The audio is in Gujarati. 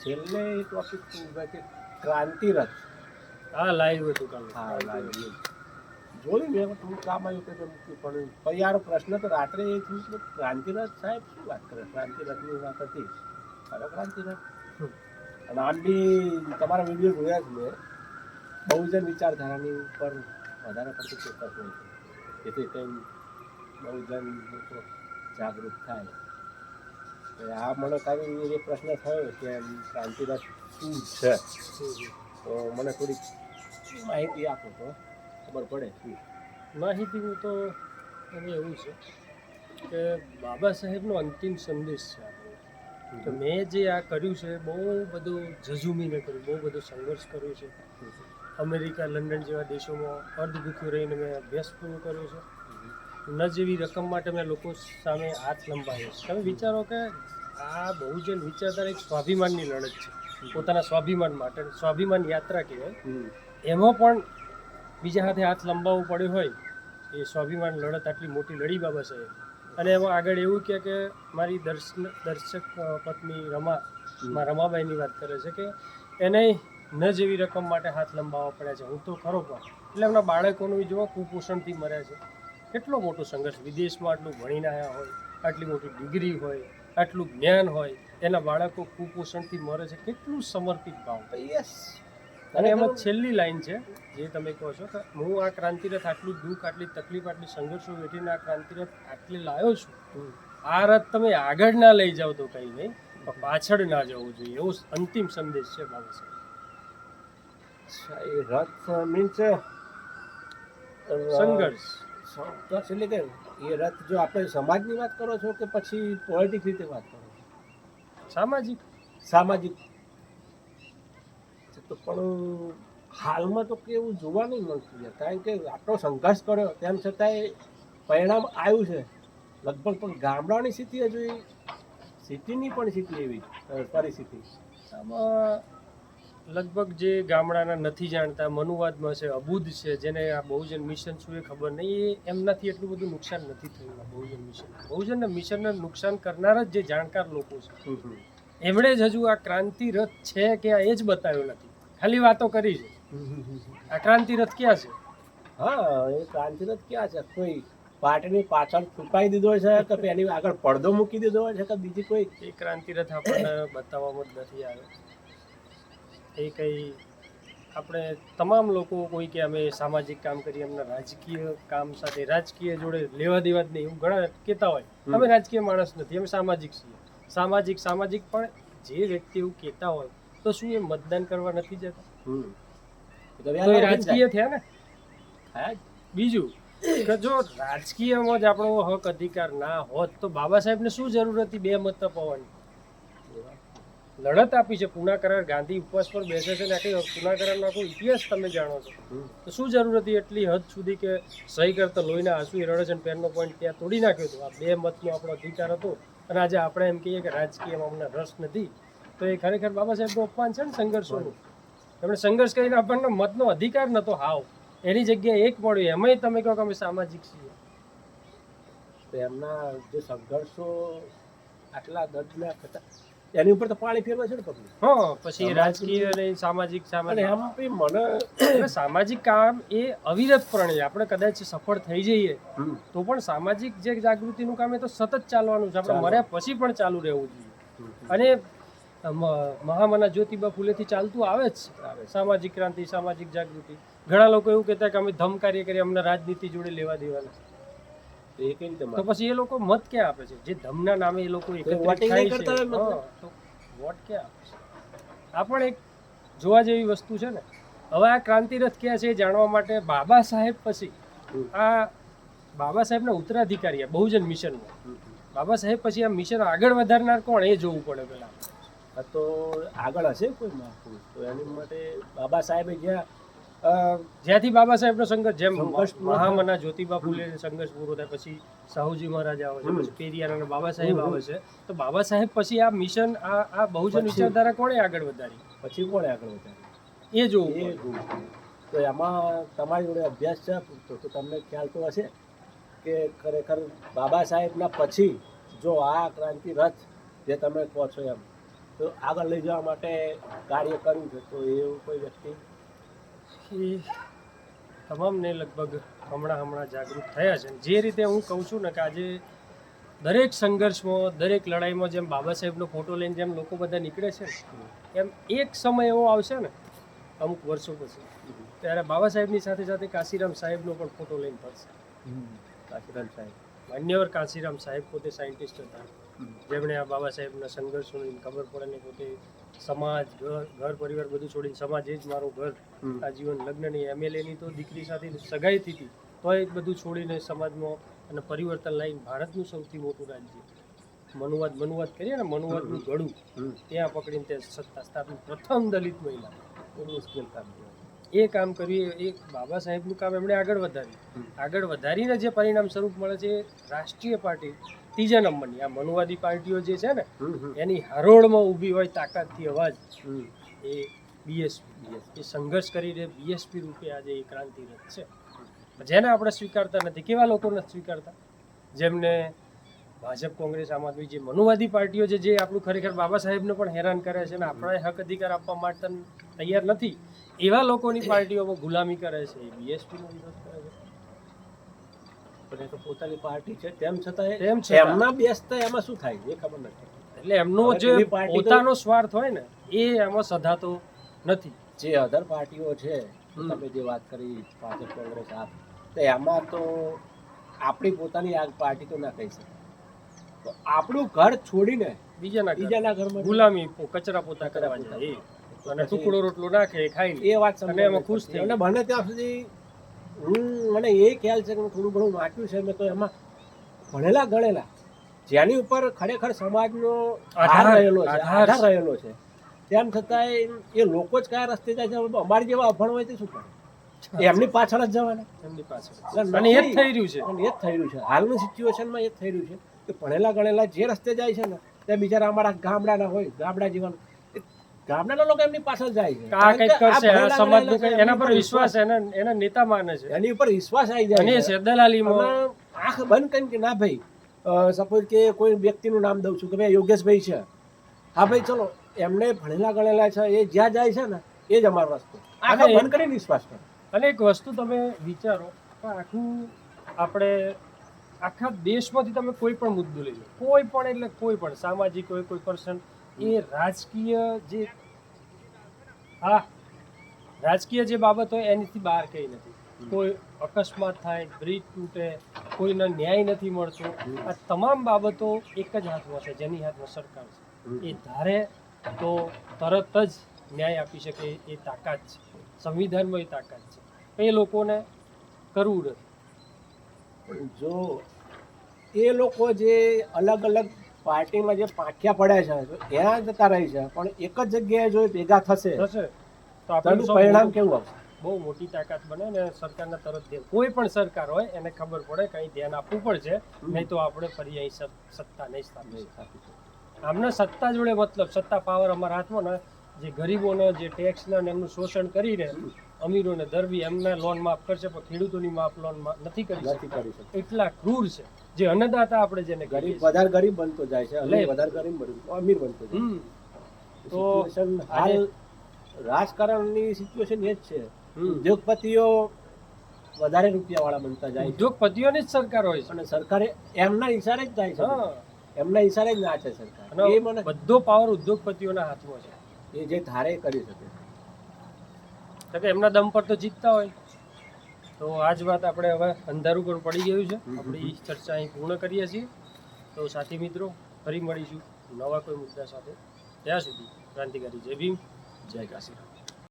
છેલ્લે ટોપિક કે ક્રાંતિ હા લાઈવ હતું કાલે. હા લાઈવ જોયું મેં થોડું કામ આવ્યું કે પણ પરિયારો પ્રશ્ન તો રાત્રે થયું ક્રાંતિરથ સાહેબ શું વાત કરે? ક્રાંતિરથની વાત હતી. હવે ક્રાંતિરથ. અને આમ બી તમારા વીડિયો જોયા જ મેં. બહુજન વિચારધારાની ઉપર વધારે પડતું ફોકસ હોય છે. જેથી કંઈ બહુજન લોકો જાગૃત થાય. આ મને કાંઈ એ પ્રશ્ન થયો કે એમ શું છે? તો મને થોડીક માહિતી આપો તો. ખબર પડે શું? માહિતીનું તો એવું છે કે બાબા સાહેબનો અંતિમ સંદેશ છે. તો મેં જે આ કર્યું છે, બહુ બધું જજુમીને કર્યું, બહુ બધો સંઘર્ષ કર્યો છે. અમેરિકા, લંડન જેવા દેશોમાં અર્ધભૂખ્યું રહીને મેં અભ્યાસ પૂરો કર્યો છે. ન જેવી રકમ માટે મેં લોકો સામે હાથ લંબાવ્યો તમે વિચારો કે આ બહુજન વિચારધારા એક સ્વાભિમાનની લડત છે. પોતાના સ્વાભિમાન માટે, સ્વાભિમાન યાત્રા કહેવાય. એમાં પણ બીજા હાથે હાથ લંબાવવો પડ્યો હોય, એ સ્વાભિમાન લડત આટલી મોટી લડી બાબા સાહેબ. અને એમાં આગળ એવું કહે કે મારી દર્શન દર્શક પત્ની રમા માં રમાબાઈની વાત કરે છે કે એને ન જેવી રકમ માટે હાથ લંબાવવા પડ્યા છે. હું તો ખરો પણ. એટલે એમના બાળકોનું જો કુપોષણથી મર્યા છે. કેટલો મોટો સંઘર્ષ. વિદેશમાં આટલું ભણીને આવ્યા હોય આટલી મોટી ડિગ્રી હોય આટલું જ્ઞાન હોય એના બાળકો કુપોષણથી મરે છે. કેટલું સમર્પિત ભાવ. યસ અને એમાં છેલ્લી લાઈન છે જે તમે કહો છો કે હું આ ક્રાંતિરથ આટલું દુઃખ આટલી તકલીફ આટલી સંઘર્ષો વેઠીને આ ક્રાંતિરથ આટલે લાવ્યો છું આ રથ તમે આગળ ના લઈ જાઓ તો કંઈ નહીં પણ પાછળ ના જવું જોઈએ એવો અંતિમ સંદેશ છે બાબા સાહેબ. એ રથ મીન્સ સંઘર્ષ. સંઘર્ષ એટલે કે એ રથ જો આપણે સમાજની વાત કરો છો કે પછી પોલિટિક્સ રીતે વાત કરો છો? સામાજિક. સામાજિક તો પણ હાલમાં તો કેવું જોવા નહીં મળતું છે કારણ કે આટલો સંઘર્ષ કર્યો તેમ છતાંય પરિણામ આવ્યું છે. લગભગ પણ ગામડાની સ્થિતિ હજુ સિટીની પણ સ્થિતિ એવી પરિસ્થિતિ. આમાં લગભગ જે ગામડાના નથી જાણતા મનુવાદમાં છે અબુધ છે જેને આ બહુજન મિશન શું એ ખબર નહીં એ એમનાથી એટલું બધું નુકસાન નથી થયું આ બહુજન મિશન. બહુજનના મિશનને નુકસાન કરનાર જ જે જાણકાર લોકો છે. એમણે જ હજુ આ ક્રાંતિ રથ છે કે આ એ જ બતાવ્યું નથી. ખાલી વાતો કરી છે. આ ક્રાંતિરથ ક્યાં છે? હા એ ક્રાંતિરથ ક્યાં છે? કોઈ પાર્ટીની પાછળ છુપાઈ દીધો છે કે એની આગળ પડદો મૂકી દીધો છે કે બીજી કોઈ? એ ક્રાંતિરથ આપણને બતાવવામાં જ નથી આવ્યો. એ કંઈ આપણે તમામ લોકો કોઈ કે અમે સામાજિક કામ કરીએ એમના રાજકીય કામ સાથે રાજકીય જોડે લેવા દેવા જ નહીં એવું ઘણા કહેતા હોય. અમે રાજકીય માણસ નથી અમે સામાજિક છીએ. સામાજિક સામાજિક પણ જે વ્યક્તિ એવું કહેતા હોય તો શું એ મતદાન કરવા નથી જતા? તો રાજકીય થયા ને? બીજું કે જો રાજકીયમાં જ આપણો હક અધિકાર ના હોત તો બાબા સાહેબને શું જરૂર હતી બે મત અપાવવાની? લડત આપી છે પુના કરાર ગાંધી ઉપવાસ પર બેસે છે ને આખી પુના કરારનો આખો ઇતિહાસ તમે જાણો છો. તો શું જરૂર હતી એટલી હદ સુધી કે સહી કરતા લોહીના આંસુ રડે છે પેનનો પોઈન્ટ ત્યાં તોડી નાખ્યો હતો. આ બે મતનો આપણો અધિકાર હતો. અને આજે આપણે એમ કહીએ કે રાજકીયમાં અમને રસ નથી. તો એ ખરેખર બાબા સાહેબનું અપમાન છે ને સંઘર્ષોનું એમણે સંઘર્ષ કરીને આપણને મતનો અધિકાર નહોતો હાવ. એની જગ્યાએ એક મળ્યું એમાંય તમે કહો કે અમે સામાજિક છીએ. તો એમના જે સંઘર્ષો આટલા દર્દના હતા એની ઉપર તો પાણી ફેરવે છે ને પબ્લિક. હા પછી રાજકીય અને સામાજિક સામાજિક. એમ મને સામાજિક કામ એ અવિરતપણે છે. આપણે કદાચ સફળ થઈ જઈએ તો પણ સામાજિક જે જાગૃતિનું કામ એ તો સતત ચાલવાનું છે. આપણે મર્યા પછી પણ ચાલુ રહેવું જોઈએ. અને મહામના જ્યોતિબા ફૂલેથી ચાલતું આવે જ સામાજિક ક્રાંતિ સામાજિક જાગૃતિ. ઘણા લોકો એવું કહેતા કે અમે ધમ કાર્ય કરી અમને રાજનીતિ જોડે લેવા દેવાના. તો? પછી એ લોકો મત ક્યાં આપે છે? જે ધમના નામે એ લોકો કરતા વોટ ક્યાં આપે છે? આ પણ એક જોવા જેવી વસ્તુ છે ને. હવે આ ક્રાંતિરથ ક્યાં છે એ જાણવા માટે બાબા સાહેબ પછી આ બાબા સાહેબના ઉત્તરાધિકારી આ બહુજન મિશનમાં. બાબા સાહેબ પછી આ મિશન આગળ વધારનાર કોણ? એ જોવું પડે પેલા તો આગળ હશે કોઈ મહાપુરુષ. તો એની માટે બાબા સાહેબે જ્યાં જ્યાંથી બાબા સાહેબનો સંઘર્ષ જેમ મહામના જ્યોતિબા ફૂલે સંઘર્ષ પૂરો થાય પછી સાહુજી મહારાજ આવે છે પછી પેરિયાના બાબા સાહેબ. આવે છે. તો બાબા સાહેબ પછી આ મિશન આ આ બહુજન વિચારધારા કોણે આગળ વધારી? પછી કોણે આગળ વધારી? એ જોવું તો એમાં તમારી જોડે અભ્યાસ છે? તો તમને ખ્યાલ તો હશે કે ખરેખર બાબા સાહેબના પછી જો આ ક્રાંતિ રથ જે તમે કહો છો એમ તો આગળ લઈ જવા માટે કાર્ય કર્યું છે. તો એવું કોઈ વ્યક્તિ? એ તમામને લગભગ હમણાં હમણાં જાગૃત થયા છે. જે રીતે હું કહું છું ને કે આજે દરેક સંઘર્ષમાં દરેક લડાઈમાં જેમ બાબા સાહેબનો ફોટો લઈને જેમ લોકો બધા નીકળે છે એમ એક સમય એવો આવશે ને અમુક વર્ષો પછી ત્યારે બાબા સાહેબની સાથે સાથે કાશીરામ સાહેબનો પણ ફોટો લઈને ફરશે કાશીરામ સાહેબ. માન્યવર કાશીરામ સાહેબ પોતે સાયન્ટિસ્ટ હતા. જેમણે આ બાબા સાહેબના સંઘર્ષોની ખબર પડે ને પોતે સમાજ ઘર પરિવાર બધું છોડીને સમાજ એ જ મારું ઘર. આ જીવન લગ્નની એમએલએની તો દીકરી સાથે સગાઈ થઈ હતી. તોય બધું છોડીને સમાજમાં અને પરિવર્તન લાવીને ભારતનું સૌથી મોટું રાજ્ય. મનુવાદ મનુવાદ કરીએ ને મનુવાદનું ગળું ત્યાં પકડીને તે સત્તા સ્થાપન પ્રથમ દલિત મહિલા. બહુ મુશ્કેલ કામ એ કામ કર્યું એ બાબા સાહેબનું કામ એમણે આગળ વધાર્યું. આગળ વધારીને જે પરિણામ સ્વરૂપ મળે છે રાષ્ટ્રીય પાર્ટી ત્રીજા નંબરની. આ મનુવાદી પાર્ટીઓ જે છે ને એની હરોળમાં ઊભી હોય તાકાતથી અવાજ. એ બીએસપી એ સંઘર્ષ કરીને બીએસપી રૂપે આજે એ ક્રાંતિ રથ છે. જેને આપણે સ્વીકારતા નથી કેવા લોકો નથી સ્વીકારતા? જેમને ભાજપ કોંગ્રેસ આમ આદમી જે મનુવાદી પાર્ટીઓ છે જે આપણું ખરેખર બાબા સાહેબને પણ હેરાન કરે છે અને આપણા હક અધિકાર આપવા માટે તૈયાર નથી એવા લોકોની પાર્ટીઓમાં ગુલામી કરે છે. બીએસપીનો વિરોધ પણ એ તો પોતાની પાર્ટી છે. તેમ છતાં તેમ. એમના બેસતા એમાં શું થાય? એ ખબર નથી. એટલે એમનો જે પોતાનો સ્વાર્થ હોય ને એ એમાં સધાતો નથી. જે અધર પાર્ટીઓ છે તમે જે વાત કરી ભાજપ કોંગ્રેસ આપ તો એમાં તો આપણી પોતાની આ પાર્ટી તો ના કહી શકે તો આપણું ઘર છોડીને બીજાના. બીજાના ઘરમાં ગુલામી કચરા પોતા કરવા જાય. અને ટુકડો રોટલો નાખે ખાઈ એ વાત અને એમાં ખુશ થઈ અને બને ત્યાં સુધી હું મને એ ખ્યાલ છે કે મેં થોડું ઘણું વાંચ્યું છે મેં તો એમાં ભણેલા ગણેલા જેની ઉપર ખરેખર સમાજનો આધાર રહેલો છે આધાર રહેલો છે. તેમ છતાંય એ લોકો જ કયા રસ્તે જાય છે? અમારી જેવા અભણ હોય તે શું કરે? એમની પાછળ જ જવાના. એમની પાછળ અને એ જ. થઈ રહ્યું છે. અને એ જ થઈ રહ્યું છે. હાલની સિચ્યુએશનમાં એ જ થઈ રહ્યું છે કે ભણેલા ગણેલા જે રસ્તે જાય છે ને તે બિચારા અમારા ગામડાના હોય ગામડા જીવન એ લોકો એમની પાછળ જાય છે. આ કંઈક કરશે આ સમાજનું એના પર વિશ્વાસ એના એના નેતા માને છે. એની ઉપર વિશ્વાસ આવી જાય અને છે. છે દલાલીમાં આંખ બંધ કરીને કે ના ભાઈ સપોઝ કે કોઈ વ્યક્તિનું નામ દઉં છું કે ભાઈ યોગેશભાઈ છે. હા ભાઈ ચલો એમને ભણેલા ગણેલા છે એ જ્યાં જાય છે ને એ જ અમારો રસ્તો. આંખ બંધ કરીને વિશ્વાસ કરો. અને એક વસ્તુ તમે વિચારો કે આખું આપણે આખા દેશમાંથી તમે કોઈ પણ મુદ્દો લઈ લો કોઈ પણ એટલે કોઈ પણ સામાજિક હોય કોઈ પર્સન એ રાજકીય જે હા રાજકીય જે બાબત હોય એનીથી બહાર કંઈ નથી. કોઈ અકસ્માત થાય બ્રિજ તૂટે કોઈને ન્યાય નથી મળતો. આ તમામ બાબતો એક જ હાથમાં છે જેની હાથમાં સરકાર છે. એ ધારે તો તરત જ ન્યાય આપી શકે એ તાકાત છે. સંવિધાનમાં એ તાકાત છે. એ લોકોને કરવું નથી. જો એ લોકો જે અલગ અલગ પાર્ટીમાં જે પાંખ્યા પડ્યા છે એના જતા રહી છે પણ એક જ જગ્યાએ જો ભેગા થશે તો આપણું પરિણામ કેવું આવશે? બહુ મોટી તાકાત બને ને સરકારના ધ્યાન કોઈ પણ સરકાર હોય એને ખબર પડે કંઈ ધ્યાન આપવું પડશે નહીં તો આપણે ફરી અહીં સત્તા નહીં સ્થાપી આમને સત્તા જોડે મતલબ સત્તા પાવર અમારા હાથમાં ને જે ગરીબોને જે ટેક્સના ને એમનું શોષણ કરીને અમીરોને દરવી એમને લોન માફ કરશે પણ ખેડૂતોની માફ લોન કરી નથી કરી શકતા. એટલા ક્રૂર છે. જે અન્નદાતા આપણે જેને ગરીબ વધારે ગરીબ બનતો જાય છે અને વધારે ગરીબ બનતો અમીર બનતો જાય. તો હાલ રાજકારણની સિચ્યુએશન એ જ છે. ઉદ્યોગપતિઓ વધારે રૂપિયા વાળા બનતા જાય ઉદ્યોગપતિઓની જ સરકાર હોય છે. અને સરકારે એમના ઇશારે જ જાય છે. એમના ઇશારે જ નાચે સરકાર. એ મને બધો પાવર ઉદ્યોગપતિઓના હાથમાં છે. એ જે ધારે કરી શકે. એમના દમ પર તો જીતતા હોય. તો આ જ વાત આપણે હવે અંધારું પર પડી ગયું છે. આપણી ચર્ચા અહીં પૂર્ણ કરીએ છીએ. તો સાથી મિત્રો, ફરી મળીશું નવા કોઈ મુદ્દા સાથે. ત્યાં સુધી ક્રાંતિકારી જય ભીમ, જય કાશી